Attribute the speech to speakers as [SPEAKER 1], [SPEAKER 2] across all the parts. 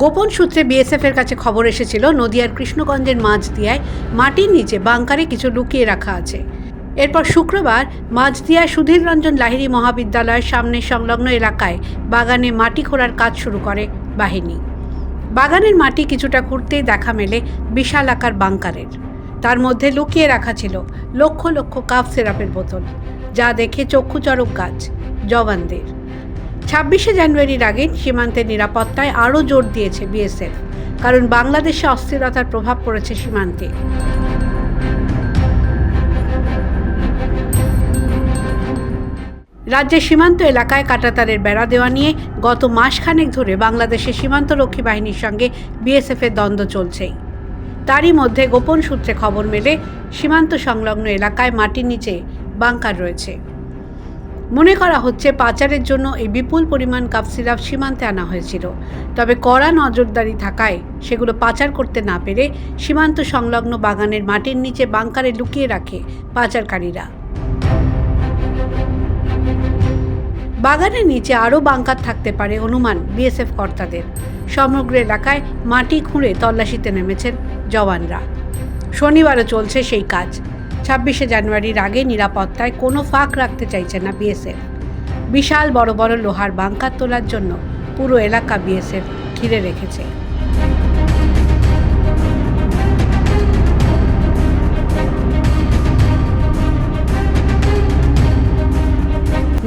[SPEAKER 1] গোপন সূত্রে বিএসএফ এর কাছে খবর এসেছিল, নদিয়ার কৃষ্ণগঞ্জের মাঝদিয়ায় মাটির নিচে বাংকারে কিছু লুকিয়ে রাখা আছে। এরপর শুক্রবার মাঝদিয়ায় সুধীর রঞ্জন লাহিড়ী মহাবিদ্যালয়ের সামনে সংলগ্ন এলাকায় বাগানে মাটি খোঁড়ার কাজ শুরু করে বাহিনী। বাগানের মাটি কিছুটা খুঁড়তেই দেখা মেলে বিশাল আকার বাংকারের। তার মধ্যে লুকিয়ে রাখা ছিল লক্ষ লক্ষ কাপ সিরাপের বোতল, যা দেখে চক্ষুচরক গাছ জওয়ানদের। ছাব্বিশে জানুয়ারির আগে সীমান্তের নিরাপত্তায় আরও জোর দিয়েছে বিএসএফ, কারণ বাংলাদেশে অস্থিরতার প্রভাব পড়েছে সীমান্তে। রাজ্যের সীমান্ত এলাকায় কাটাতারের বেড়া দেওয়া নিয়ে গত মাসখানেক ধরে বাংলাদেশের সীমান্তরক্ষী বাহিনীর সঙ্গে বিএসএফের দ্বন্দ্ব চলছেই। তারই মধ্যে গোপন সূত্রে খবর মেলে, সীমান্ত সংলগ্ন এলাকায় মাটির নিচে বাংকার রয়েছে। মনে করা হচ্ছে পাচারের জন্য এই বিপুল পরিমাণ কাপ সিরাপ সীমান্তে আনা হয়েছিল। তবে কড়া নজরদারি থাকায় সেগুলো পাচার করতে না পেরে সীমান্ত সংলগ্ন বাগানের মাটির নিচে বাংকারে লুকিয়ে রাখে পাচারকারীরা। বাগানের নিচে আরও বাংকার থাকতে পারে অনুমান বিএসএফ কর্তাদের। সমগ্র এলাকায় মাটি খুঁড়ে তল্লাশিতে নেমেছেন জওয়ানরা। শনিবারও চলছে সেই কাজ। ছাব্বিশে জানুয়ারির আগে নিরাপত্তায় কোনো ফাঁক রাখতে চাইছে না বিএসএফ। বিশাল বড় বড় লোহার বাংকার তোলার জন্য পুরো এলাকা বিএসএফ ঘিরে রেখেছে।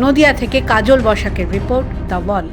[SPEAKER 1] নদিয়া থেকে কাজল বসাকের রিপোর্ট দ্য ওয়াল